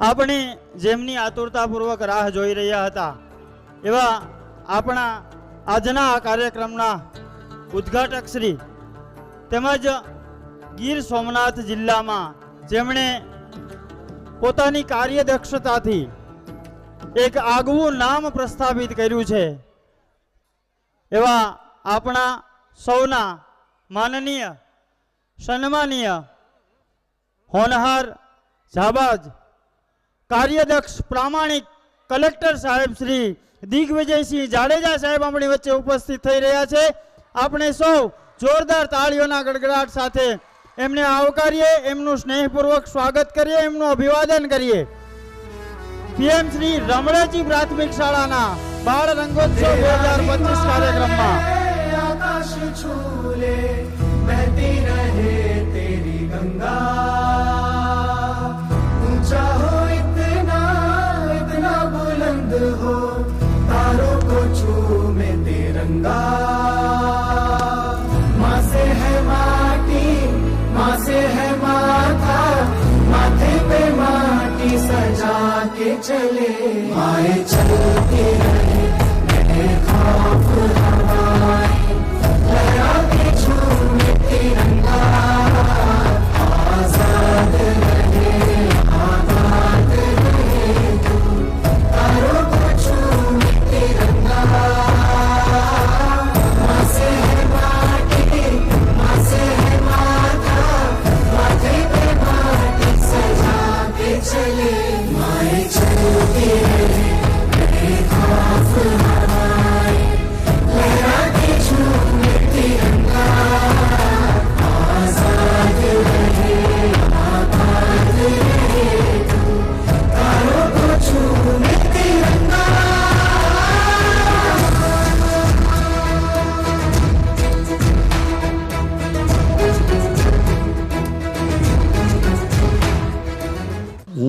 આપણી જેમની આતુરતાપૂર્વક રાહ જોઈ રહ્યા હતા, એવા આપણા આજના આ કાર્યક્રમના ઉદ્ઘાટક શ્રી તેમજ ગીર સોમનાથ જિલ્લામાં જેમણે પોતાની કાર્યદક્ષતાથી એક આગવું નામ પ્રસ્થાપિત કર્યું છે, એવા આપણા સૌના માનનીય, સન્માનીય, હોનહાર જાબાજ કાર્યદક્ષ પ્રામાણિક કલેક્ટર સાહેબ શ્રી દિગ્વિજયસિંહ જાડેજા સાહેબ આપણી વચ્ચે ઉપસ્થિત થઈ રહ્યા છે. આપણે સૌ જોરદાર તાળીઓના ગડગડાટ સાથે એમને આવકારીએ, એમનું સ્નેહપૂર્વક સ્વાગત કરીએ, એમનું અભિવાદન કરીએ. પીએમ શ્રી રમણેજી પ્રાથમિક શાળાના બાળ રંગોત્સવ બે હજાર પચીસ કાર્યક્રમમાં. चले आए चलते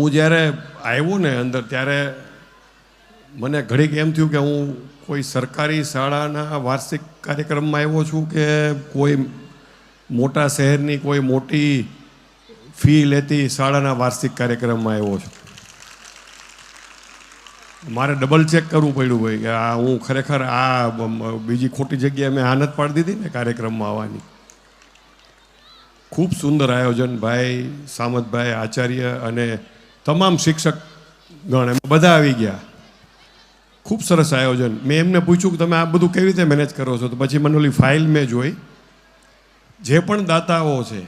હું જ્યારે આવ્યો ને અંદર, ત્યારે મને ઘડીક એમ થયું કે હું કોઈ સરકારી શાળાના વાર્ષિક કાર્યક્રમમાં આવ્યો છું કે કોઈ મોટા શહેરની કોઈ મોટી ફી લેતી શાળાના વાર્ષિક કાર્યક્રમમાં આવ્યો છું. મારે ડબલ ચેક કરવું પડ્યું ભાઈ કે આ હું ખરેખર આ બીજી ખોટી જગ્યાએ મેં આનત પાડી દીધી ને કાર્યક્રમમાં આવવાની. ખૂબ સુંદર આયોજન ભાઈ સામતભાઈ આચાર્ય અને તમામ શિક્ષક ગણ એમાં બધા આવી ગયા. ખૂબ સરસ આયોજન. મેં એમને પૂછ્યું કે તમે આ બધું કેવી રીતે મેનેજ કરો છો? તો પછી મને ઓલી ફાઇલ મેં જોઈ. જે પણ દાતાઓ છે,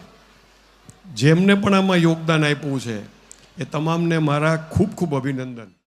જેમને પણ આમાં યોગદાન આપ્યું છે, એ તમામને મારા ખૂબ ખૂબ અભિનંદન.